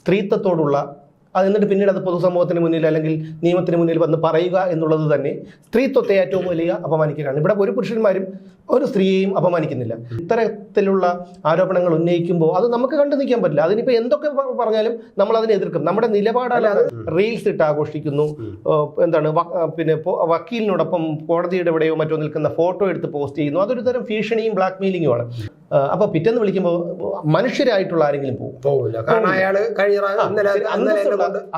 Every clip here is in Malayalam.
സ്ത്രീത്വത്തോടുള്ള അത് എന്നിട്ട് പിന്നീട് അത് പൊതുസമൂഹത്തിന് മുന്നിൽ അല്ലെങ്കിൽ നിയമത്തിന് മുന്നിൽ വന്ന് പറയുക എന്നുള്ളത് തന്നെ സ്ത്രീത്വത്തെ ഏറ്റവും വലിയ അപമാനിക്കലാണ്. ഇവിടെ ഒരു പുരുഷന്മാരും ഒരു സ്ത്രീയെയും അപമാനിക്കുന്നില്ല. ഇത്തരത്തിലുള്ള ആരോപണങ്ങൾ ഉന്നയിക്കുമ്പോൾ അത് നമുക്ക് കണ്ടു നിൽക്കാൻ പറ്റില്ല. അതിനിപ്പോൾ എന്തൊക്കെ പറഞ്ഞാലും നമ്മൾ അതിനെ എതിർക്കും. നമ്മുടെ നിലപാടല്ലാതെ റീൽസ് ഇട്ട് ആഘോഷിക്കുന്നു. എന്താണ് പിന്നെ വക്കീലിനോടൊപ്പം കോടതിയുടെ എവിടെയോ മറ്റോ നിൽക്കുന്ന ഫോട്ടോ എടുത്ത് പോസ്റ്റ് ചെയ്യുന്നു. അതൊരു തരം ഭീഷണിയും ബ്ലാക്ക് അപ്പോൾ പിറ്റേന്ന് വിളിക്കുമ്പോൾ മനുഷ്യരായിട്ടുള്ള ആരെങ്കിലും പോകും. പോകില്ല കാരണം കഴിഞ്ഞ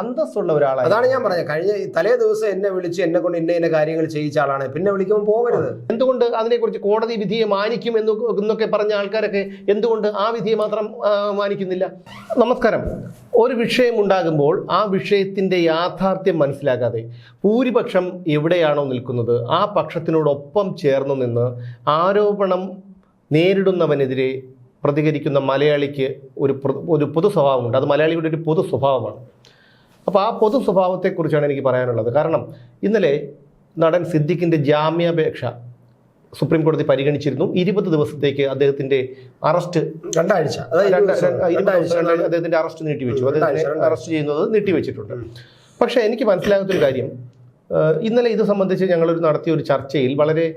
അന്തസ്സുള്ള ഒരാളാണ് അതാണ് ഞാൻ പറഞ്ഞത്. കഴിഞ്ഞ തലേ ദിവസം എന്നെ വിളിച്ച് എന്നെ കൊണ്ട് ഇന്ന ഇന്ന കാര്യങ്ങൾ ചെയ്യിച്ച ആളാണ്. പിന്നെ വിളിക്കുമ്പോൾ പോകരുത് എന്തുകൊണ്ട് അതിനെക്കുറിച്ച് കോടതി വിധിയെ മാനിക്കും എന്ന് എന്നൊക്കെ പറഞ്ഞ ആൾക്കാരൊക്കെ എന്തുകൊണ്ട് ആ വിധിയെ മാത്രം മാനിക്കുന്നില്ല? നമസ്കാരം. ഒരു വിഷയം ഉണ്ടാകുമ്പോൾ ആ വിഷയത്തിന്റെ യാഥാർത്ഥ്യം മനസ്സിലാക്കാതെ ഭൂരിപക്ഷം എവിടെയാണോ നിൽക്കുന്നത് ആ പക്ഷത്തിനോടൊപ്പം ചേർന്ന് നിന്ന് ആരോപണം നേരിടുന്നവനെതിരെ പ്രതികരിക്കുന്ന മലയാളിക്ക് ഒരു ഒരു പൊതു സ്വഭാവമുണ്ട്. അത് മലയാളിയുടെ ഒരു പൊതു സ്വഭാവമാണ്. അപ്പോൾ ആ പൊതു സ്വഭാവത്തെക്കുറിച്ചാണ് എനിക്ക് പറയാനുള്ളത്. കാരണം ഇന്നലെ നടൻ സിദ്ദിഖിന്റെ ജാമ്യാപേക്ഷ സുപ്രീം കോടതി പരിഗണിച്ചിരുന്നു. ഇരുപത് ദിവസത്തേക്ക് അദ്ദേഹത്തിന്റെ അറസ്റ്റ് രണ്ടാഴ്ച. അദ്ദേഹത്തിന്റെ അറസ്റ്റ് നീട്ടിവെച്ചു. അദ്ദേഹത്തിനെ അറസ്റ്റ് ചെയ്യുന്നത് നീട്ടിവെച്ചിട്ടുണ്ട്. പക്ഷേ എനിക്ക് മനസ്സിലാകാത്തൊരു കാര്യം. ഇന്നലെ ഇത് സംബന്ധിച്ച് ഞങ്ങളൊരു നടത്തിയ ഒരു ചർച്ചയിൽ വളരെ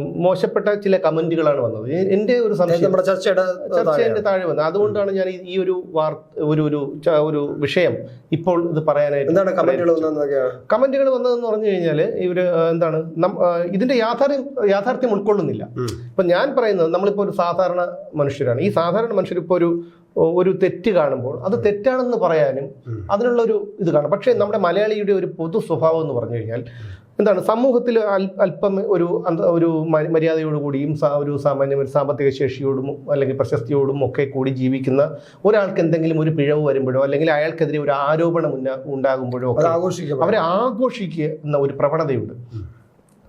മോശപ്പെട്ട ചില കമന്റുകളാണ് വന്നത്. എന്റെ ഒരു സംശയം. നമ്മുടെ ചർച്ചയുടെ ചർച്ചയുടെ താഴെ വന്നത്. അതുകൊണ്ടാണ് ഞാൻ ഈ- ഒരു വാർത്ത ഒരു ഒരു ഒരു വിഷയം ഇപ്പോൾ ഇത് പറയാനായിട്ട് എന്താണ് കമന്റുകൾ വന്നതെന്ന് പറഞ്ഞു കഴിഞ്ഞാൽ ഇവർ എന്താണ് ഇതിന്റെ യാഥാർത്ഥ്യം യാഥാർത്ഥ്യം ഉൾക്കൊള്ളുന്നില്ല. ഇപ്പം ഞാൻ പറയുന്നത് നമ്മളിപ്പോൾ ഒരു സാധാരണ മനുഷ്യരാണ്. ഈ സാധാരണ മനുഷ്യർ ഇപ്പോൾ ഒരു ഒരു തെറ്റ് കാണുമ്പോൾ അത് തെറ്റാണെന്ന് പറയാനും അതിനുള്ള ഒരു ഇത് കാണും. പക്ഷേ നമ്മുടെ മലയാളിയുടെ ഒരു പൊതു സ്വഭാവം എന്ന് പറഞ്ഞു കഴിഞ്ഞാൽ എന്താണ്? സമൂഹത്തിൽ അല്പം ഒരു ഒരു മര്യാദയോടുകൂടിയും ഒരു സാമാന്യ ഒരു സാമ്പത്തിക ശേഷിയോടും അല്ലെങ്കിൽ പ്രശസ്തിയോടും ഒക്കെ കൂടി ജീവിക്കുന്ന ഒരാൾക്ക് എന്തെങ്കിലും ഒരു പിഴവ് വരുമ്പോഴോ അല്ലെങ്കിൽ അയാൾക്കെതിരെ ഒരു ആരോപണം ഉണ്ടാകുമ്പോഴോ അവരെ ആഘോഷിക്കുന്ന ഒരു പ്രവണതയുണ്ട്.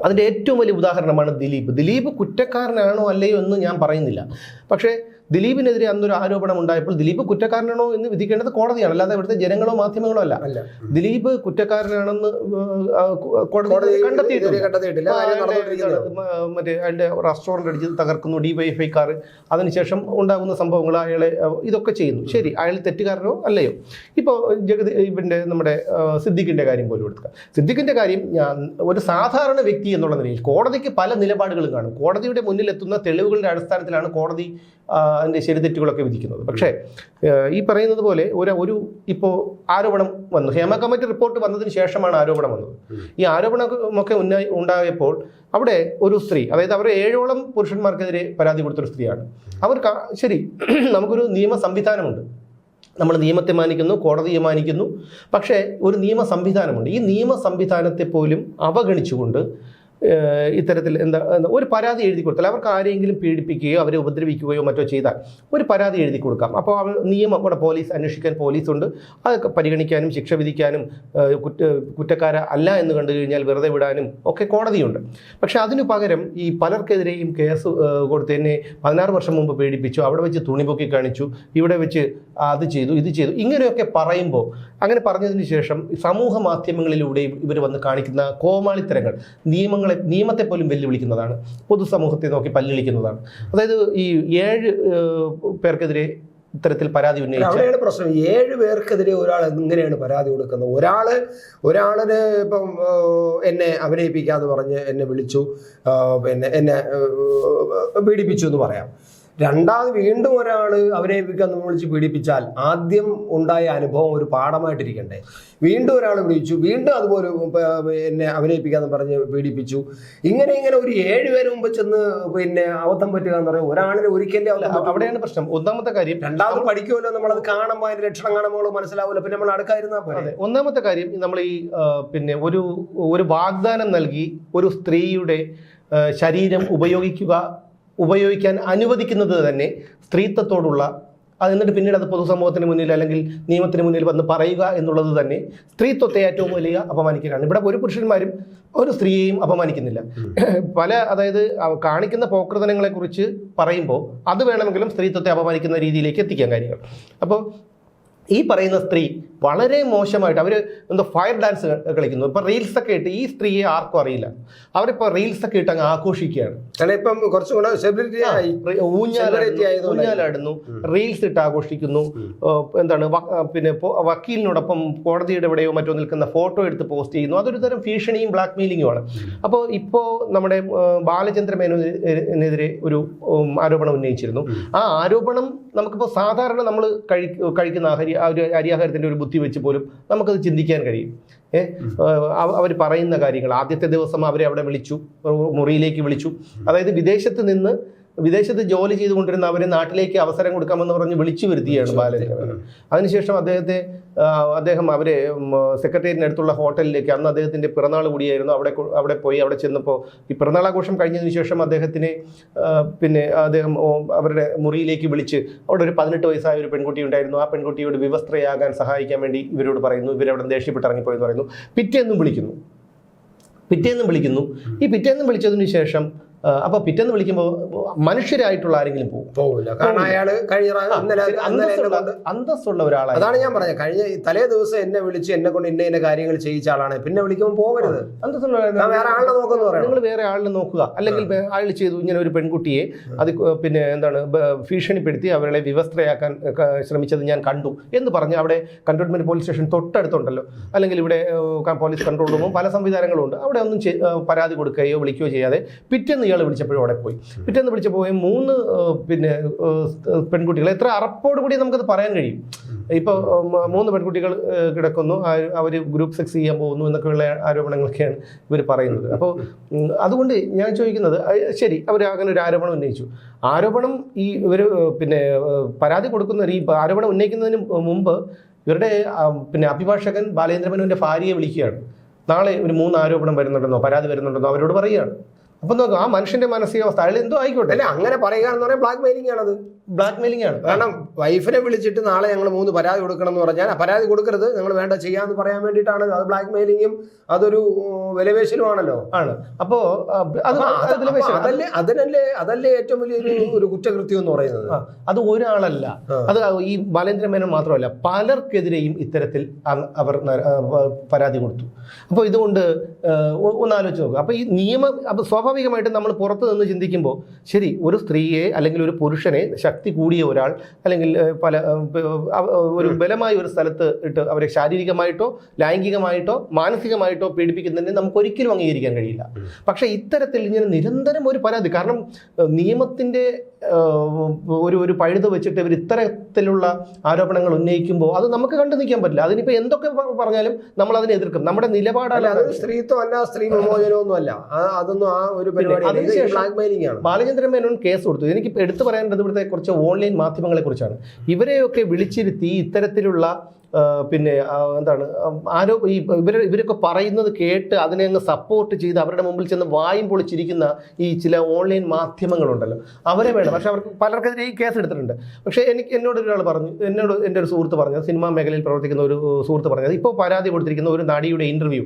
അതിന്റെ ഏറ്റവും വലിയ ഉദാഹരണമാണ് ദിലീപ്. ദിലീപ് കുറ്റക്കാരനാണോ അല്ലയോ എന്ന് ഞാൻ പറയുന്നില്ല. പക്ഷേ ദിലീപിനെതിരെ അന്നൊരു ആരോപണം ഉണ്ടായപ്പോൾ ദിലീപ് കുറ്റക്കാരനാണോ എന്ന് വിധിക്കേണ്ടത് കോടതിയാണ്. അല്ലാതെ ഇവിടുത്തെ ജനങ്ങളോ മാധ്യമങ്ങളോ അല്ല. ദിലീപ് കുറ്റക്കാരനാണെന്ന് കോടതി കണ്ടെത്തിയിട്ടില്ല. മറ്റേ അതിന്റെ റെസ്റ്റോറന്റ് അടിച്ച് തകർക്കുന്നു കാർ അതിനുശേഷം ഉണ്ടാകുന്ന സംഭവങ്ങൾ അയാളെ ഇതൊക്കെ ചെയ്യുന്നു. ശരി അയാൾ തെറ്റുകാരനോ അല്ലയോ? ഇപ്പോൾ ജഗതി ഇവന്റെ നമ്മുടെ സിദ്ദിഖിന്റെ കാര്യം പോലും എടുക്കുക സിദ്ദിഖിന്റെ കാര്യം ഞാൻ ഒരു സാധാരണ വ്യക്തി എന്നുള്ള നിലയിൽ കോടതിക്ക് പല നിലപാടുകളും കാണും. കോടതിയുടെ മുന്നിലെത്തുന്ന തെളിവുകളുടെ അടിസ്ഥാനത്തിലാണ് കോടതി ആ, അതിന്റെ ശരിതെറ്റുകളൊക്കെ വിധിക്കുന്നത്. പക്ഷേ ഈ പറയുന്നത് പോലെ ഒരു ഒരു ഇപ്പോൾ ആരോപണം വന്നു. ഹേമ കമ്മിറ്റി റിപ്പോർട്ട് വന്നതിന് ശേഷമാണ് ആരോപണം വന്നത്. ഈ ആരോപണമൊക്കെ ഉന്ന- ഉണ്ടായപ്പോൾ അവിടെ ഒരു സ്ത്രീ അതായത് അവർ ഏഴോളം പുരുഷന്മാർക്കെതിരെ പരാതി കൊടുത്തൊരു സ്ത്രീയാണ്. അവർ ശരി നമുക്കൊരു നിയമ സംവിധാനമുണ്ട്. നമ്മൾ നിയമത്തെ മാനിക്കുന്നു കോടതിയെ മാനിക്കുന്നു. പക്ഷേ ഒരു നിയമ സംവിധാനമുണ്ട്. ഈ നിയമ സംവിധാനത്തെ പോലും അവഗണിച്ചുകൊണ്ട് ഇത്തരത്തിൽ എന്താ ഒരു പരാതി എഴുതി കൊടുത്താൽ അവർക്ക് ആരെങ്കിലും പീഡിപ്പിക്കുകയോ അവരെ ഉപദ്രവിക്കുകയോ മറ്റോ ചെയ്താൽ ഒരു പരാതി എഴുതി കൊടുക്കാം. അപ്പോൾ അവർ നിയമം ഇവിടെ പോലീസ് അന്വേഷിക്കാൻ പോലീസുണ്ട്. അതൊക്കെ പരിഗണിക്കാനും ശിക്ഷ വിധിക്കാനും കുറ്റ കുറ്റക്കാര അല്ല എന്ന് കണ്ടു കഴിഞ്ഞാൽ വെറുതെ വിടാനും ഒക്കെ കോടതിയുണ്ട്. പക്ഷേ അതിനു പകരം ഈ പലർക്കെതിരെയും കേസ് ഏഹ്, കൊടുത്ത് എന്നെ പതിനാറ് വർഷം മുമ്പ് പീഡിപ്പിച്ചു അവിടെ വെച്ച് തുണി പൊക്കി കാണിച്ചു ഇവിടെ വെച്ച് അത് ചെയ്തു ഇത് ചെയ്തു ഇങ്ങനെയൊക്കെ പറയുമ്പോൾ അങ്ങനെ പറഞ്ഞതിന് ശേഷം സമൂഹ മാധ്യമങ്ങളിലൂടെ ഇവർ വന്ന് കാണിക്കുന്ന കോമാളിത്തരങ്ങൾ നിയമങ്ങളെ നിയമത്തെ പോലും വെല്ലുവിളിക്കുന്നതാണ്. പൊതുസമൂഹത്തെ നോക്കി പല്ലിളിക്കുന്നതാണ്. അതായത് ഈ ഏഴ് പേർക്കെതിരെ ഇത്തരത്തിൽ പരാതി ഉന്നയിച്ചു അവിടെയാണ് പ്രശ്നം. ഏഴ് പേർക്കെതിരെ ഒരാൾ എങ്ങനെയാണ് പരാതി കൊടുക്കുന്നത്? ഒരാൾ ഒരാളിന് ഇപ്പം എന്നെ അഭിനയിപ്പിക്കാന്ന് പറഞ്ഞ് എന്നെ വിളിച്ചു പിന്നെ എന്നെ പീഡിപ്പിച്ചു എന്ന് പറയാം. രണ്ടാമത് വീണ്ടും ഒരാൾ അവരെ അഭിനയിപ്പിക്കാന്ന് വിളിച്ച് പീഡിപ്പിച്ചാൽ ആദ്യം ഉണ്ടായ അനുഭവം ഒരു പാഠമായിട്ടിരിക്കണ്ടേ? വീണ്ടും ഒരാൾ വിളിച്ചു വീണ്ടും അതുപോലെ പിന്നെ അഭിനയിപ്പിക്കാന്ന് പറഞ്ഞ് പീഡിപ്പിച്ചു. ഇങ്ങനെ ഇങ്ങനെ ഒരു ഏഴ് പേര് മുമ്പ് ചെന്ന് പിന്നെ അബദ്ധം പറ്റുക എന്ന് പറയുന്നത് ഒരാളിന് ഒരിക്കലും അവിടെയാണ് പ്രശ്നം. ഒന്നാമത്തെ കാര്യം രണ്ടാമത് പഠിക്കുമല്ലോ നമ്മൾ അത് കാണുമ്പോൾ അതിന്റെ ലക്ഷണം കാണുമ്പോൾ മനസ്സിലാവില്ല പിന്നെ നമ്മൾ അടുക്കായിരുന്നാ പോലെ ഒന്നാമത്തെ കാര്യം നമ്മൾ ഈ പിന്നെ ഒരു ഒരു വാഗ്ദാനം നൽകി ഒരു സ്ത്രീയുടെ ശരീരം ഉപയോഗിക്കുക ഉപയോഗിക്കാൻ അനുവദിക്കുന്നത് തന്നെ സ്ത്രീത്വത്തോടുള്ള അത് എന്നിട്ട് പിന്നീട് അത് പൊതുസമൂഹത്തിന് മുന്നിൽ അല്ലെങ്കിൽ നിയമത്തിന് മുന്നിൽ വന്ന് പറയുക എന്നുള്ളത് തന്നെ സ്ത്രീത്വത്തെ ഏറ്റവും വലിയ അപമാനിക്കലാണ്. ഇവിടെ ഒരു പുരുഷന്മാരും ഒരു സ്ത്രീയെയും അപമാനിക്കുന്നില്ല. പല അതായത് കാണിക്കുന്ന പോക്രതനങ്ങളെക്കുറിച്ച് പറയുമ്പോൾ അത് വേണമെങ്കിലും സ്ത്രീത്വത്തെ അപമാനിക്കുന്ന രീതിയിലേക്ക് എത്തിക്കാൻ കാര്യങ്ങൾ. അപ്പോൾ ഈ പറയുന്ന സ്ത്രീ വളരെ മോശമായിട്ട് അവർ എന്തോ ഫയർ ഡാൻസ് കളിക്കുന്നു. ഇപ്പൊ റീൽസൊക്കെ ഇട്ട് ഈ സ്ത്രീയെ ആർക്കും അറിയില്ല. അവരിപ്പോ റീൽസൊക്കെ ഇട്ട് അങ്ങ് ആഘോഷിക്കുകയാണ്. ഇപ്പം കുറച്ചും കൂടെ സെലിബ്രിറ്റി ഊഞ്ഞാലാടുന്നു. റീൽസ് ഇട്ട് ആഘോഷിക്കുന്നു. എന്താണ് പിന്നെ വക്കീലിനോടൊപ്പം കോടതിയുടെ എവിടെയോ മറ്റോ നിൽക്കുന്ന ഫോട്ടോ എടുത്ത് പോസ്റ്റ് ചെയ്യുന്നു. അതൊരു തരം ഭീഷണിയും ബ്ലാക്ക് മെയിലിങ്ങുമാണ് അപ്പോൾ ഇപ്പോൾ നമ്മുടെ ബാലചന്ദ്ര മേനോനെതിരെ ഒരു ആരോപണം ഉന്നയിച്ചിരുന്നു. ആ ആരോപണം നമുക്കിപ്പോൾ സാധാരണ നമ്മൾ കഴി കഴിക്കുന്ന അരി ആ ഒരു അരിയാഹാരത്തിന്റെ ഒരു ബുദ്ധി വെച്ച് പോലും നമുക്കത് ചിന്തിക്കാൻ കഴിയും. അവർ പറയുന്ന കാര്യങ്ങൾ. ആദ്യത്തെ ദിവസം അവരെ അവിടെ വിളിച്ചു മുറിയിലേക്ക് വിളിച്ചു. അതായത് വിദേശത്ത് നിന്ന് വിദേശത്ത് ജോലി ചെയ്തുകൊണ്ടിരുന്ന അവരെ നാട്ടിലേക്ക് അവസരം കൊടുക്കാമെന്ന് പറഞ്ഞ് വിളിച്ചു വരുത്തിയാണ് ബാലചന്ദ്രൻ അതിനുശേഷം അദ്ദേഹത്തെ അദ്ദേഹം അവരെ സെക്രട്ടേറിയറ്റിന് അടുത്തുള്ള ഹോട്ടലിലേക്ക് അന്ന് അദ്ദേഹത്തിന്റെ പിറന്നാൾ കൂടിയായിരുന്നു. അവിടെ അവിടെ പോയി അവിടെ ചെന്നപ്പോൾ ഈ പിറന്നാളാഘോഷം കഴിഞ്ഞതിന് ശേഷം അദ്ദേഹത്തിനെ പിന്നെ അദ്ദേഹം അവരുടെ മുറിയിലേക്ക് വിളിച്ച് അവിടെ ഒരു പതിനെട്ട് വയസ്സായ ഒരു പെൺകുട്ടി ഉണ്ടായിരുന്നു. ആ പെൺകുട്ടിയോട് വിവസ്ത്രയാകാൻ സഹായിക്കാൻ വേണ്ടി ഇവരോട് പറയുന്നു. ഇവരവിടെ ദേഷ്യപ്പെട്ട് ഇറങ്ങിപ്പോയെന്ന് പറയുന്നു. പിറ്റേന്നും വിളിക്കുന്നു. പിറ്റേന്നും വിളിക്കുന്നു. ഈ പിറ്റേന്നും വിളിച്ചതിന് ശേഷം അപ്പോൾ പിറ്റേന്ന് വിളിക്കുമ്പോൾ മനുഷ്യരായിട്ടുള്ള ആരെങ്കിലും പോകും. പോകില്ല കാരണം കഴിഞ്ഞ അന്തസ്സുള്ള ഒരാളാണ് അതാണ് ഞാൻ പറഞ്ഞത്. കഴിഞ്ഞ തലേ ദിവസം എന്നെ വിളിച്ച് എന്നെ കൊണ്ട് ഇന്ന ഇന്ന കാര്യങ്ങൾ ചെയ്യിച്ച ആളാണ്. പിന്നെ വിളിക്കുമ്പോൾ പോകരുത് അന്തസ്സുള്ള വേറെ ആളിനെ നോക്കുന്നു പറയണം. നിങ്ങൾ വേറെ ആളിനെ നോക്കുക. അല്ലെങ്കിൽ ആൾ ചെയ്തു. ഇങ്ങനെ ഒരു പെൺകുട്ടിയെ അത് പിന്നെ എന്താണ് ഭീഷണിപ്പെടുത്തി അവരെ വിവസ്ത്രയാക്കാൻ ശ്രമിച്ചത് ഞാൻ കണ്ടു എന്ന് പറഞ്ഞ് അവിടെ കണ്ടോൺമെന്റ് പോലീസ് സ്റ്റേഷൻ തൊട്ടടുത്തുണ്ടല്ലോ. അല്ലെങ്കിൽ ഇവിടെ പോലീസ് കൺട്രോൾ റൂമും പല സംവിധാനങ്ങളും ഉണ്ട്. അവിടെ ഒന്നും പരാതി കൊടുക്കുകയോ വിളിക്കുകയോ ചെയ്യാതെ പിറ്റേന്ന് ഇയാൾ വിളിച്ചപ്പോഴും അവിടെ പോയി. പിറ്റേന്ന് വിളിച്ചപ്പോൾ മൂന്ന് പിന്നെ പെൺകുട്ടികൾ. എത്ര അറപ്പോട് കൂടി നമുക്കത് പറയാൻ കഴിയും. ഇപ്പോൾ മൂന്ന് പെൺകുട്ടികൾ കിടക്കുന്നു. അവർ ഗ്രൂപ്പ് സെക്സ് ചെയ്യാൻ പോകുന്നു എന്നൊക്കെയുള്ള ആരോപണങ്ങളൊക്കെയാണ് ഇവർ പറയുന്നത്. അപ്പോൾ അതുകൊണ്ട് ഞാൻ ചോദിക്കുന്നത് ശരി അവർ അങ്ങനെ ഒരു ആരോപണം ഉന്നയിച്ചു. ആരോപണം ഈ ഇവർ പിന്നെ പരാതി കൊടുക്കുന്ന ഈ ആരോപണം ഉന്നയിക്കുന്നതിന് മുമ്പ് ഇവരുടെ പിന്നെ അഭിഭാഷകൻ ബാലേന്ദ്രമനുവിന്റെ ഭാര്യയെ വിളിക്കുകയാണ്. നാളെ ഒരു മൂന്ന് ആരോപണം വരുന്നുണ്ടെന്നോ പരാതി വരുന്നുണ്ടെന്നോ അവരോട് പറയുകയാണ്. അപ്പം നോക്കും ആ മനുഷ്യന്റെ മാനസികാവസ്ഥ അയാൾ എന്തോ ആയിക്കോട്ടെ. അല്ല അങ്ങനെ പറയുക എന്ന് പറഞ്ഞാൽ ബ്ലാക്ക് മെയിലിംഗ് ആണത്. ബ്ലാക്ക് മെയിലിംഗ് ആണ്. കാരണം വൈഫിനെ വിളിച്ചിട്ട് നാളെ ഞങ്ങൾ മൂന്ന് പരാതി കൊടുക്കണം എന്ന് പറഞ്ഞാൽ ആ പരാതി കൊടുക്കരുത്. ഞങ്ങൾ വേണ്ട ചെയ്യാന്ന് പറയാൻ വേണ്ടിയിട്ടാണ് അത് ബ്ലാക്ക് മെയിലിങ്ങും അതൊരു വിലവേശലും ആണല്ലോ. ആണ്. അപ്പോ അത് അതിലെ അപ്പൊ അതല്ലേ അതിനല്ലേ അതല്ലേ ഏറ്റവും വലിയൊരു ഒരു കുറ്റകൃത്യം എന്ന് പറയുന്നത്? അത് ഒരാളല്ല. അത് ഈ ബാലേന്ദ്ര മേനോൻ മാത്രമല്ല പലർക്കെതിരെയും ഇത്തരത്തിൽ അവർ പരാതി കൊടുത്തു. അപ്പോൾ ഇതുകൊണ്ട് ഒന്ന് ആലോചിച്ച് നോക്കുക അപ്പോൾ ഈ നിയമം അപ്പോൾ സ്വാഭാവികമായിട്ടും നമ്മൾ പുറത്തു നിന്ന് ചിന്തിക്കുമ്പോൾ ശരി ഒരു സ്ത്രീയെ അല്ലെങ്കിൽ ഒരു പുരുഷനെ ശക്തി കൂടിയ ഒരാൾ അല്ലെങ്കിൽ പല ഒരു ബലമായ ഒരു സ്ഥലത്ത് ഇട്ട് അവരെ ശാരീരികമായിട്ടോ ലൈംഗികമായിട്ടോ മാനസികമായിട്ടോ പീഡിപ്പിക്കുന്നതിനെ നമുക്ക് ഒരിക്കലും അംഗീകരിക്കാൻ കഴിയില്ല. പക്ഷേ ഇത്തരത്തിൽ ഇങ്ങനെ നിരന്തരം ഒരു പരാതി കാരണം നിയമത്തിന്റെ ഒരു ഒരു പഴുത് വെച്ചിട്ട് ഇവർ ഇത്തരത്തിലുള്ള ആരോപണങ്ങൾ ഉന്നയിക്കുമ്പോൾ അത് നമുക്ക് കണ്ടു നിൽക്കാൻ പറ്റില്ല. അതിനിപ്പോൾ എന്തൊക്കെ പറഞ്ഞാലും നമ്മൾ അതിനെ എതിർക്കും. നമ്മുടെ നിലപാടല്ല അത് സ്ത്രീത്വം അല്ല സ്ത്രീ വിമോചനമൊന്നും അല്ല അതൊന്നും ആ ഒരു പരിപാടി ബാലചന്ദ്രൻ മേനോൻ കേസ് കൊടുത്തു. എനിക്ക് എടുത്തു പറയേണ്ടത് ഇവിടുത്തെ കുറച്ച് ഓൺലൈൻ മാധ്യമങ്ങളെ കുറിച്ചാണ്. ഇവരെയൊക്കെ വിളിച്ചിരുത്തി ഇത്തരത്തിലുള്ള പിന്നെ എന്താണ് ആരോ ഈ ഇവർ ഇവരൊക്കെ പറയുന്നത് കേട്ട് അതിനെ അങ്ങ് സപ്പോർട്ട് ചെയ്ത് അവരുടെ മുമ്പിൽ ചെന്ന് വായും പൊളിച്ചിരിക്കുന്ന ഈ ചില ഓൺലൈൻ മാധ്യമങ്ങളുണ്ടല്ലോ അവരെ വേണം. പക്ഷെ അവർക്ക് പലർക്കെതിരെ ഈ കേസ് എടുത്തിട്ടുണ്ട്. പക്ഷേ എനിക്ക് എന്നോട് ഒരാൾ പറഞ്ഞു എന്നോട് എന്റെ ഒരു സുഹൃത്ത് പറഞ്ഞത് സിനിമാ മേഖലയിൽ പ്രവർത്തിക്കുന്ന ഒരു സുഹൃത്ത് പറഞ്ഞത് ഇപ്പോൾ പരാതി കൊടുത്തിരിക്കുന്ന ഒരു നടിയുടെ ഇന്റർവ്യൂ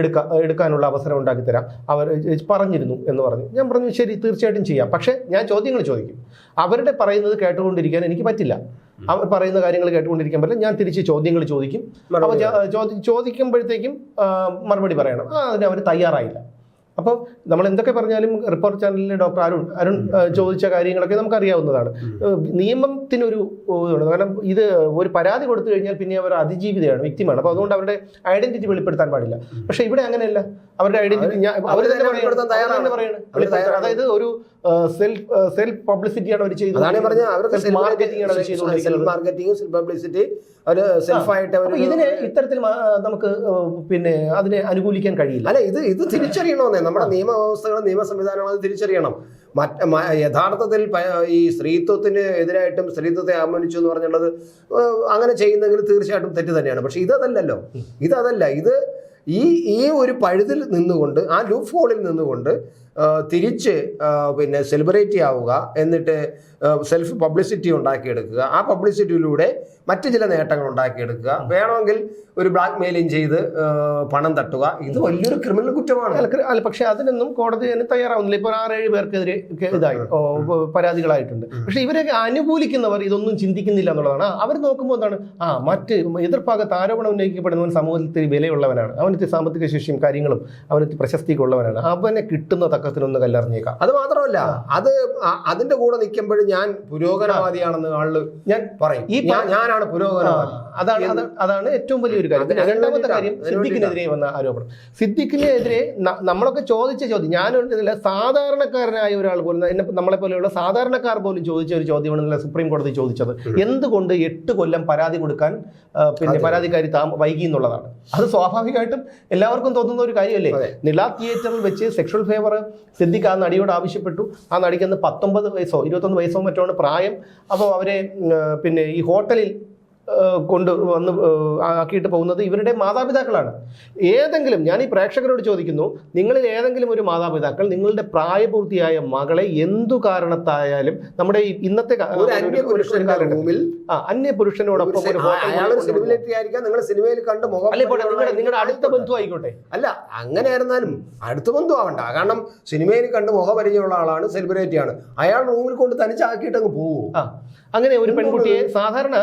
എടുക്കാൻ എടുക്കാനുള്ള അവസരം ഉണ്ടാക്കി തരാം. അവർ പറഞ്ഞിരുന്നു എന്ന് പറഞ്ഞു. ഞാൻ പറഞ്ഞു ശരി തീർച്ചയായിട്ടും ചെയ്യാം. പക്ഷേ ഞാൻ ചോദ്യങ്ങൾ ചോദിക്കും. അവരുടെ പറയുന്നത് കേട്ടുകൊണ്ടിരിക്കാൻ എനിക്ക് പറ്റില്ല. അവർ പറയുന്ന കാര്യങ്ങൾ കേട്ടുകൊണ്ടിരിക്കാൻ പറ്റില്ല. ഞാൻ തിരിച്ച് ചോദ്യങ്ങൾ ചോദിക്കും. അപ്പോൾ ചോദിക്കുമ്പോഴത്തേക്കും മറുപടി പറയണം. അതിന് അവർ തയ്യാറായില്ല. അപ്പോൾ നമ്മൾ എന്തൊക്കെ പറഞ്ഞാലും റിപ്പോർട്ട് ചാനലിലെ ഡോക്ടർ അരുൺ അരുൺ ചോദിച്ച കാര്യങ്ങളൊക്കെ നമുക്കറിയാവുന്നതാണ്. അറിയാവുന്നതാണ് നിയമത്തിനൊരു ഇതുണ്ട്. കാരണം ഇത് ഒരു പരാതി കൊടുത്തു കഴിഞ്ഞാൽ പിന്നെ അവർ അതിജീവിതയാണ് വ്യക്തിമാണ്. അപ്പോൾ അതുകൊണ്ട് അവരുടെ ഐഡന്റിറ്റി വെളിപ്പെടുത്താൻ പാടില്ല. പക്ഷേ ഇവിടെ അങ്ങനെയല്ല. അവരുടെ ഐഡന്റിറ്റി അവർ തന്നെ അതായത് ഒരു സെൽഫ് സെൽഫ് പബ്ലിസിറ്റിയാണ് അവർ ചെയ്തത്. ആണ് അവർ സെൽഫ് ചെയ്തുകൊണ്ടിരിക്കുന്നത്. മാർക്കറ്റിംഗ് സെൽഫ് പബ്ലിസിറ്റി അവർ സെൽഫായിട്ട് അവർ ഇതിനെ ഇത്തരത്തിൽ നമുക്ക് പിന്നെ അതിനെ അനുകൂലിക്കാൻ കഴിയില്ല. അല്ല ഇത് ഇത് തിരിച്ചറിയണമെന്നേ. നമ്മുടെ നിയമ നിയമവ്യവസ്ഥകളും നിയമ സംവിധാനങ്ങളും അത് തിരിച്ചറിയണം. മറ്റ് യഥാർത്ഥത്തിൽ ഈ സ്ത്രീത്വത്തിന് എതിരായിട്ടും സ്ത്രീത്വത്തെ ആമനിച്ചു എന്ന് പറഞ്ഞുള്ളത് അങ്ങനെ ചെയ്യുന്നെങ്കിൽ തീർച്ചയായിട്ടും തെറ്റ് തന്നെയാണ്. പക്ഷെ ഇതല്ലല്ലോ ഇതല്ല ഇത് ഈ ഈ ഒരു പഴുതിൽ നിന്നുകൊണ്ട് ആ ലൂപ്പ് ഹോളിൽ നിന്നുകൊണ്ട് തിരിച്ച് പിന്നെ സെലിബ്രേറ്റ് ആവുക എന്നിട്ട് സെൽഫ് പബ്ലിസിറ്റി ഉണ്ടാക്കിയെടുക്കുക. ആ പബ്ലിസിറ്റിയിലൂടെ മറ്റു ചില നേട്ടങ്ങൾ ഉണ്ടാക്കിയെടുക്കുക. വേണമെങ്കിൽ ഒരു ബ്ലാക്ക് മെയിലിംഗ് ചെയ്ത് പണം തട്ടുക. ഇത് വലിയൊരു ക്രിമിനൽ കുറ്റമാണ്. അല്ല, പക്ഷേ അതിനൊന്നും കോടതി അതിന് തയ്യാറാവുന്നില്ല. ഇപ്പോൾ ആറേഴ് പേർക്കെതിരെ ഇതായി. പരാതികളായിട്ടുണ്ട്. പക്ഷെ ഇവരൊക്കെ അനുകൂലിക്കുന്നവർ ഇതൊന്നും ചിന്തിക്കുന്നില്ല എന്നുള്ളതാണ്. അവർ നോക്കുമ്പോൾ എന്താണ്? ആ മറ്റ് എതിർഭാഗത്ത് ആരോപണം ഉന്നയിക്കപ്പെടുന്നവൻ സമൂഹത്തിൽ വിലയുള്ളവനാണ്. അവനത്തെ സാമ്പത്തിക ശേഷിയും കാര്യങ്ങളും അവനത്തെ പ്രശസ്തിക്കുള്ളവനാണ്. അവനെ കിട്ടുന്ന തക്കത്തിനൊന്ന് കല്ലറിഞ്ഞേക്കാം. അത് മാത്രമല്ല അത് അതിന്റെ കൂടെ നിൽക്കുമ്പോഴും ഞാൻ പുരോഗമനവാദിയാണെന്ന് ആൾ ഞാൻ പറയും. ഈ ഞാനാണ് പുരോഗമനവാദി. അതാണ് അതാണ് ഏറ്റവും വലിയൊരു കാര്യം. രണ്ടാമത്തെ കാര്യം സിദ്ദിഖിനെതിരെ വന്ന ആരോപണം. സിദ്ദിഖിനെതിരെ നമ്മളൊക്കെ ചോദിച്ച ചോദ്യം ഞാൻ സാധാരണക്കാരനായ ഒരാൾ പോലും എന്നെ നമ്മളെ പോലെയുള്ള സാധാരണക്കാർ പോലും ചോദിച്ച ഒരു ചോദ്യമാണ് സുപ്രീം കോടതി ചോദിച്ചത്. എന്തുകൊണ്ട് എട്ട് കൊല്ലം പരാതി കൊടുക്കാൻ പിന്നെ പരാതിക്കാരി താ വൈകി എന്നുള്ളതാണ്. അത് സ്വാഭാവികമായിട്ടും എല്ലാവർക്കും തോന്നുന്ന ഒരു കാര്യമല്ലേ? നില തിയേറ്ററിൽ വെച്ച് സെക്ഷൽ ഫേവർ സിദ്ദിഖ് ആ നടിയോട് ആവശ്യപ്പെട്ടു. ആ നടിക്ക് അന്ന് പത്തൊമ്പത് വയസ്സോ ഇരുപത്തൊന്ന് വയസ്സോ മറ്റോ പ്രായം. അപ്പോൾ അവരെ പിന്നെ ഈ ഹോട്ടലിൽ കൊണ്ട് വന്ന് ആക്കിയിട്ട് പോകുന്നത് ഇവരുടെ മാതാപിതാക്കളാണ്. ഏതെങ്കിലും ഞാൻ ഈ പ്രേക്ഷകരോട് ചോദിക്കുന്നു നിങ്ങളിൽ ഏതെങ്കിലും ഒരു മാതാപിതാക്കൾ നിങ്ങളുടെ പ്രായപൂർത്തിയായ മകളെ എന്തു കാരണത്തായാലും നമ്മുടെ ഈ ഇന്നത്തെ അന്യ പുരുഷനോടൊപ്പം ഒരു ഹോട്ടലിൽ സെലിബ്രിറ്റി ആയിരിക്കാം നിങ്ങൾ സിനിമയിൽ കണ്ട് മുഖം അല്ലേ നിങ്ങളുടെ അടുത്ത ബന്ധു ആയിക്കോട്ടെ. അല്ല അങ്ങനെ ആയിരുന്നാലും അടുത്ത ബന്ധു ആവണ്ട. കാരണം സിനിമയിൽ കണ്ട് മുഖപരിചയമുള്ള ആളാണ് സെലിബ്രിറ്റിയാണ്. അയാൾ റൂമിൽ കൊണ്ട് തനിച്ചാക്കിയിട്ട് അങ്ങ് ആ. അങ്ങനെ ഒരു പെൺകുട്ടിയെ സാധാരണ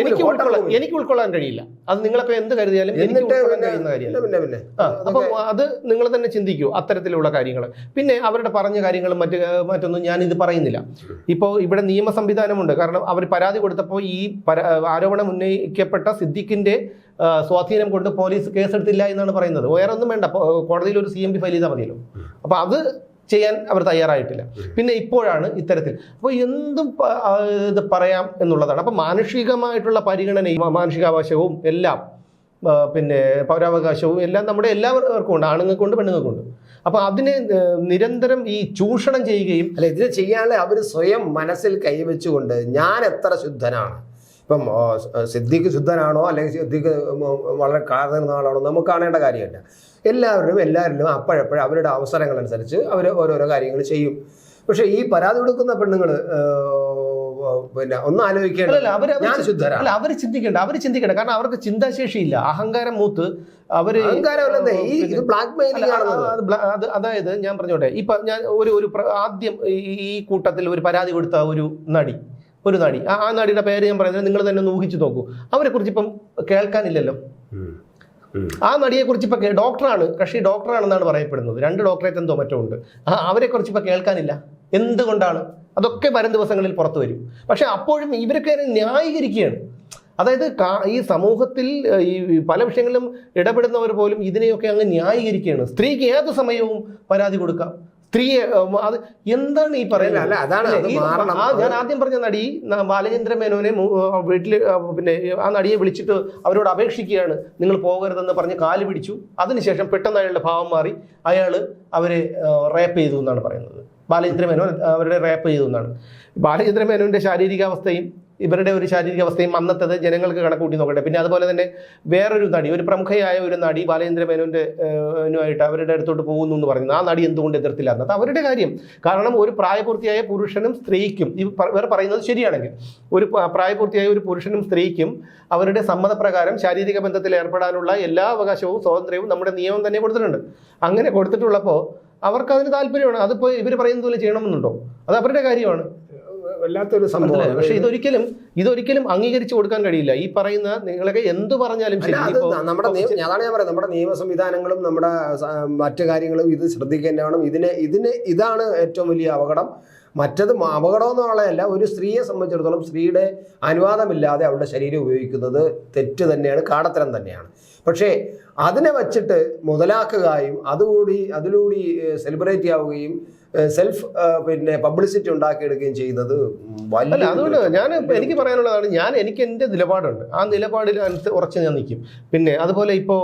എനിക്ക് ഉൾക്കൊള്ളാൻ എനിക്ക് ഉൾക്കൊള്ളാൻ കഴിയില്ല. അത് നിങ്ങളൊക്കെ എന്ത് കരുതിയാലും എനിക്ക് ഉൾക്കൊള്ളാൻ കഴിയുന്ന കാര്യമല്ല. ആ അത് നിങ്ങൾ തന്നെ ചിന്തിക്കൂ അത്തരത്തിലുള്ള കാര്യങ്ങൾ. പിന്നെ അവരുടെ പറഞ്ഞ കാര്യങ്ങളും മറ്റ് മറ്റൊന്നും ഞാൻ ഇത് പറയുന്നില്ല. ഇപ്പോൾ ഇവിടെ നിയമ സംവിധാനമുണ്ട്. കാരണം അവർ പരാതി കൊടുത്തപ്പോൾ ഈ ആരോപണം ഉന്നയിക്കപ്പെട്ട സിദ്ദിഖിന്റെ സ്വാധീനം കൊണ്ട് പോലീസ് കേസെടുത്തില്ല എന്നാണ് പറയുന്നത്. വേറെ ഒന്നും വേണ്ട കോടതിയിൽ ഒരു സി എം പി ഫയൽ ചെയ്താൽ മതിയല്ലോ. അപ്പോൾ അത് ചെയ്യാൻ അവർ തയ്യാറായിട്ടില്ല. പിന്നെ ഇപ്പോഴാണ് ഇത്തരത്തിൽ. അപ്പോൾ എന്തും ഇത് പറയാം എന്നുള്ളതാണ്. അപ്പോൾ മാനുഷികമായിട്ടുള്ള പരിഗണനയും മാനുഷികാവകാശവും എല്ലാം പിന്നെ പൗരാവകാശവും എല്ലാം നമ്മുടെ എല്ലാവർക്കും ഉണ്ട്. ആണുങ്ങൾക്കുണ്ട് പെണ്ണുങ്ങൾക്കുണ്ട് അപ്പോൾ അതിനെ നിരന്തരം ഈ ചൂഷണം ചെയ്യുകയും അല്ല ഇതിനെ ചെയ്യാനുള്ള അവർ സ്വയം മനസ്സിൽ കൈവച്ചുകൊണ്ട് ഞാൻ എത്ര ശുദ്ധനാണ്? ഇപ്പം സിദ്ധിക്ക് സിദ്ദിഖ് ശുദ്ധനാണോ അല്ലെങ്കിൽ സിദ്ധിക്ക് വളരെ കാർന്നിരുന്ന ആളാണോ നമുക്ക് കാണേണ്ട കാര്യമല്ല. എല്ലാവരും എല്ലാവരിലും അപ്പോഴപ്പോഴും അവരുടെ അവസരങ്ങളനുസരിച്ച് അവർ ഓരോരോ കാര്യങ്ങൾ ചെയ്യും. പക്ഷേ ഈ പരാതി കൊടുക്കുന്ന പെണ്ണുങ്ങൾ പിന്നെ ഒന്ന് അല്ലല്ല ആലോചിക്കേണ്ടത് അവർ അല്ല ചിന്തിക്കണ്ട അവർ ചിന്തിക്കണ്ട. കാരണം അവർക്ക് ചിന്താശേഷിയില്ല. അഹങ്കാരം മൂത്ത് അവർ അത് അതായത് ഞാൻ പറഞ്ഞോട്ടെ ഇപ്പൊ ഞാൻ ഒരു ഒരു ആദ്യം ഈ കൂട്ടത്തിൽ ഒരു പരാതി കൊടുത്ത ഒരു നടി ഒരു നടി. ആ ആ നടിയുടെ പേര് ഞാൻ പറയുന്നത് നിങ്ങൾ തന്നെ ഒന്ന് ഊഹിച്ചു നോക്കൂ. അവരെ കുറിച്ച് ഇപ്പം കേൾക്കാനില്ലല്ലോ. ആ നടിയെ കുറിച്ച് ഇപ്പൊ ഡോക്ടറാണ് കക്ഷി ഡോക്ടറാണെന്നാണ് പറയപ്പെടുന്നത്. രണ്ട് ഡോക്ടറേറ്റ് എന്തോ മറ്റോ ഉണ്ട്. ആ അവരെ കുറിച്ച് ഇപ്പൊ കേൾക്കാനില്ല. എന്തുകൊണ്ടാണ്? അതൊക്കെ വരും ദിവസങ്ങളിൽ പുറത്തു വരും. പക്ഷെ അപ്പോഴും ഇവരൊക്കെ ന്യായീകരിക്കുകയാണ്. അതായത് കാ- ഈ സമൂഹത്തിൽ ഈ പല വിഷയങ്ങളിലും ഇടപെടുന്നവർ പോലും ഇതിനെയൊക്കെ അങ്ങ് ന്യായീകരിക്കുകയാണ്. സ്ത്രീക്ക് ഏത് സമയവും പരാതി കൊടുക്കാം. സ്ത്രീയെ അത് എന്താണ് ഈ പറയുന്നത്? അല്ല, അതാണ്. ഞാൻ ആദ്യം പറഞ്ഞ നടി ബാലചന്ദ്ര മേനോനെ വീട്ടിൽ പിന്നെ ആ നടിയെ വിളിച്ചിട്ട് അവരോട് അപേക്ഷിക്കുകയാണ്. നിങ്ങൾ പോകരുതെന്ന് പറഞ്ഞ് കാൽ പിടിച്ചു. അതിനുശേഷം പെട്ടെന്ന് അയാളുടെ ഭാവം മാറി. അയാൾ അവരെ റേപ്പ് ചെയ്തു എന്നാണ് പറയുന്നത്. ബാലചന്ദ്ര മേനോൻ അവരുടെ റേപ്പ് ചെയ്തു എന്നാണ്. ബാലചന്ദ്ര മേനോന്റെ ശാരീരികാവസ്ഥയും ഇവരുടെ ഒരു ശാരീരിക അവസ്ഥയും അന്നത്തത് ജനങ്ങൾക്ക് കണക്കൂട്ടി നോക്കട്ടെ. പിന്നെ അതുപോലെ തന്നെ വേറൊരു നടി ഒരു പ്രമുഖയായ ഒരു നടി ബാലചന്ദ്ര മേനോന്റെ ആയിട്ട് അവരുടെ അടുത്തോട്ട് പോകുന്നു എന്ന് പറയുന്നത്. ആ നടി എന്തുകൊണ്ട് എതിർത്തില്ല എന്നത് അവരുടെ കാര്യം. കാരണം ഒരു പ്രായപൂർത്തിയായ പുരുഷനും സ്ത്രീക്കും ഇവർ പറയുന്നത് ശരിയാണെങ്കിൽ ഒരു പ്രായപൂർത്തിയായ ഒരു പുരുഷനും സ്ത്രീക്കും അവരുടെ സമ്മതപ്രകാരം ശാരീരിക ബന്ധത്തിൽ ഏർപ്പെടാനുള്ള എല്ലാ അവകാശവും സ്വാതന്ത്ര്യവും നമ്മുടെ നിയമം തന്നെ കൊടുത്തിട്ടുണ്ട്. അങ്ങനെ കൊടുത്തിട്ടുള്ളപ്പോൾ അവർക്ക് അതിന് താല്പര്യമാണ്. അതിപ്പോൾ ഇവർ പറയുന്നത് പോലെ ചെയ്യണമെന്നുണ്ടോ? അത് അവരുടെ കാര്യമാണ്. വല്ലാത്തൊരു സംഭവമാണ്. സംഭവം പക്ഷെ ഇതൊരിക്കലും ഇതൊരിക്കലും അംഗീകരിച്ചു കൊടുക്കാൻ കഴിയില്ല. ഈ പറയുന്ന നിങ്ങളൊക്കെ എന്ത് പറഞ്ഞാലും ശരി. നമ്മുടെ നിയമ- അതാണ് ഞാൻ പറയുന്നത്. നമ്മുടെ നിയമ സംവിധാനങ്ങളും നമ്മുടെ മറ്റു കാര്യങ്ങളും ഇത് ശ്രദ്ധിക്കേണ്ട വേണം ഇതിനെ ഇതിന് ഇതാണ് ഏറ്റവും വലിയ അപകടം. മറ്റത് മ- അപകടം എന്നുള്ളതല്ല ഒരു സ്ത്രീയെ സംബന്ധിച്ചിടത്തോളം സ്ത്രീയുടെ അനുവാദമില്ലാതെ അവളുടെ ശരീരം ഉപയോഗിക്കുന്നത് തെറ്റ് തന്നെയാണ് കാടത്തരം തന്നെയാണ്. പക്ഷേ അതിനെ വച്ചിട്ട് മുതലാക്കുകയും അതുകൂടി അതിലൂടി സെലിബ്രേറ്റ് ആവുകയും സെൽഫ് പിന്നെ പബ്ലിസിറ്റി ഉണ്ടാക്കിയെടുക്കുകയും ചെയ്യുന്നത് വലിയ അല്ല അതുകൊണ്ട് ഞാൻ എനിക്ക് പറയാനുള്ളതാണ് ഞാൻ എനിക്ക് എന്റെ നിലപാടുണ്ട്. ആ നിലപാടിൽ അനുസരിച്ച് ഉറച്ച് ഞാൻ നിൽക്കും പിന്നെ അതുപോലെ ഇപ്പോൾ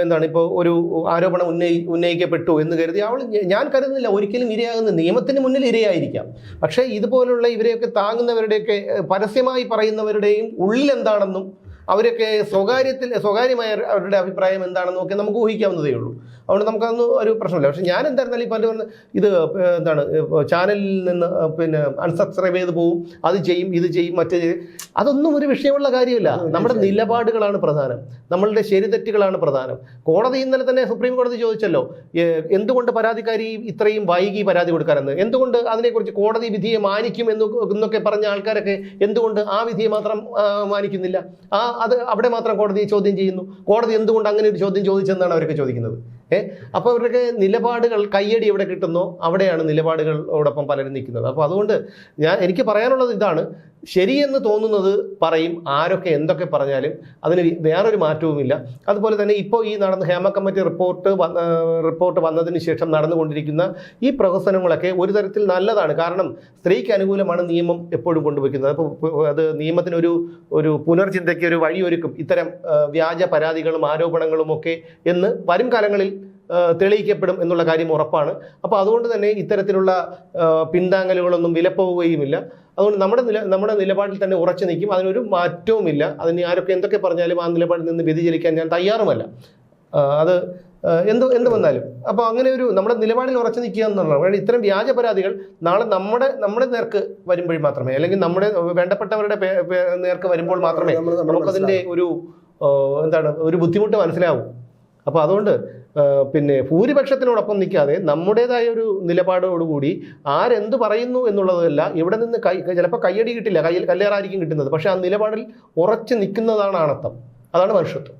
എന്താണ് ഇപ്പോൾ ഒരു ആരോപണം ഉന്നയി ഉന്നയിക്കപ്പെട്ടു എന്ന് കരുതി അവൾ ഞാൻ കരുതുന്നില്ല ഒരിക്കലും ഇരയാകുന്ന നിയമത്തിന് മുന്നിൽ ഇരയായിരിക്കാം. പക്ഷേ ഇതുപോലുള്ള ഇവരെയൊക്കെ താങ്ങുന്നവരുടെയൊക്കെ പരസ്യമായി പറയുന്നവരുടെയും ഉള്ളിൽ എന്താണെന്നും അവരൊക്കെ സ്വകാര്യത്തിൽ സ്വകാര്യമായ അവരുടെ അഭിപ്രായം എന്താണെന്ന് നോക്കി നമുക്ക് ഊഹിക്കാവുന്നതേ ഉള്ളൂ. അതുകൊണ്ട് നമുക്കതൊന്നും ഒരു പ്രശ്നമില്ല. പക്ഷേ ഞാൻ എന്തായിരുന്നാലും ഇപ്പം പറഞ്ഞ ഇത് എന്താണ് ചാനലിൽ നിന്ന് പിന്നെ അൺസബ്സ്ക്രൈബ് ചെയ്ത് പോവും അത് ചെയ്യും ഇത് ചെയ്യും മറ്റേ ചെയ്യും. അതൊന്നും ഒരു വിഷയമുള്ള കാര്യമില്ല. നമ്മുടെ നിലപാടുകളാണ് പ്രധാനം. നമ്മളുടെ ശരിതെറ്റുകളാണ് പ്രധാനം. കോടതി ഇന്നലെ തന്നെ സുപ്രീം കോടതി ചോദിച്ചല്ലോ എന്തുകൊണ്ട് പരാതിക്കാരി ഇത്രയും വൈകി പരാതി കൊടുക്കാനെന്ന്? എന്തുകൊണ്ട് അതിനെക്കുറിച്ച് കോടതി വിധിയെ മാനിക്കും എന്ന് എന്നൊക്കെ പറഞ്ഞ ആൾക്കാരൊക്കെ എന്തുകൊണ്ട് ആ വിധിയെ മാത്രം മാനിക്കുന്നില്ല? ആ അത് അവിടെ മാത്രം കോടതി ചോദ്യം ചെയ്യുന്നു. കോടതി എന്തുകൊണ്ട് അങ്ങനെ ഒരു ചോദ്യം ചോദിച്ചെന്നാണ് അവരൊക്കെ ചോദിക്കുന്നത്. ഏ? അപ്പോൾ അവരുടെ നിലപാടുകൾ കയ്യടി എവിടെ കിട്ടുന്നോ അവിടെയാണ് നിലപാടുകളോടൊപ്പം പലരും നിൽക്കുന്നത്. അപ്പോൾ അതുകൊണ്ട് ഞാൻ എനിക്ക് പറയാനുള്ളത് ഇതാണ്. ശരിയെന്ന് തോന്നുന്നത് പറയും ആരൊക്കെ എന്തൊക്കെ പറഞ്ഞാലും അതിന് വേറൊരു മാറ്റവുമില്ല. അതുപോലെ തന്നെ ഇപ്പോൾ ഈ നടന്ന ഹേമ കമ്മിറ്റി റിപ്പോർട്ട് റിപ്പോർട്ട് വന്നതിന് ശേഷം നടന്നുകൊണ്ടിരിക്കുന്ന ഈ പ്രഹസനങ്ങളൊക്കെ ഒരു തരത്തിൽ നല്ലതാണ്. കാരണം സ്ത്രീക്ക് അനുകൂലമാണ് നിയമം എപ്പോഴും കൊണ്ടുവയ്ക്കുന്നത്. അപ്പോൾ അത് നിയമത്തിനൊരു ഒരു പുനർചിന്തയ്ക്ക് ഒരു വഴിയൊരുക്കും. ഇത്തരം വ്യാജ പരാതികളും ആരോപണങ്ങളും ഒക്കെ എന്ന് വരും കാലങ്ങളിൽ തെളിയിക്കപ്പെടും എന്നുള്ള കാര്യം ഉറപ്പാണ്. അപ്പോൾ അതുകൊണ്ട് തന്നെ ഇത്തരത്തിലുള്ള പിന്താങ്ങലുകളൊന്നും വിലപ്പോവുകയുമില്ല. അതുകൊണ്ട് നമ്മുടെ നില നമ്മുടെ നിലപാടിൽ തന്നെ ഉറച്ചു നിൽക്കും. അതിനൊരു മാറ്റവുമില്ല. അതിന് ആരൊക്കെ എന്തൊക്കെ പറഞ്ഞാലും ആ നിലപാടിൽ നിന്ന് വ്യതിചലിക്കാൻ ഞാൻ തയ്യാറുമല്ല. അത് എന്ത് എന്ത് വന്നാലും. അപ്പോൾ അങ്ങനെ ഒരു നമ്മുടെ നിലപാടിൽ ഉറച്ചു നിൽക്കുക എന്നുള്ളതാണ്. കാരണം ഇത്തരം വ്യാജ പരാതികൾ നാളെ നമ്മുടെ നമ്മുടെ നേർക്ക് വരുമ്പോൾ മാത്രമേ. അല്ലെങ്കിൽ നമ്മുടെ വേണ്ടപ്പെട്ടവരുടെ നേർക്ക് വരുമ്പോൾ മാത്രമേ നമുക്കതിന്റെ ഒരു എന്താണ് ഒരു ബുദ്ധിമുട്ട് മനസ്സിലാവും. അപ്പോൾ അതുകൊണ്ട് പിന്നെ ഭൂരിപക്ഷത്തിനോടൊപ്പം നിൽക്കാതെ നമ്മുടേതായ ഒരു നിലപാടോടുകൂടി ആരെന്ത് പറയുന്നു എന്നുള്ളതല്ല ഇവിടെ നിന്ന് കൈ ചിലപ്പോൾ കയ്യടി കിട്ടില്ല കയ്യിൽ കല്ലേറായിരിക്കും കിട്ടുന്നത്. പക്ഷേ ആ നിലപാടിൽ ഉറച്ചു നിൽക്കുന്നതാണ് ആണത്തം. അതാണ് മനുഷ്യത്വം.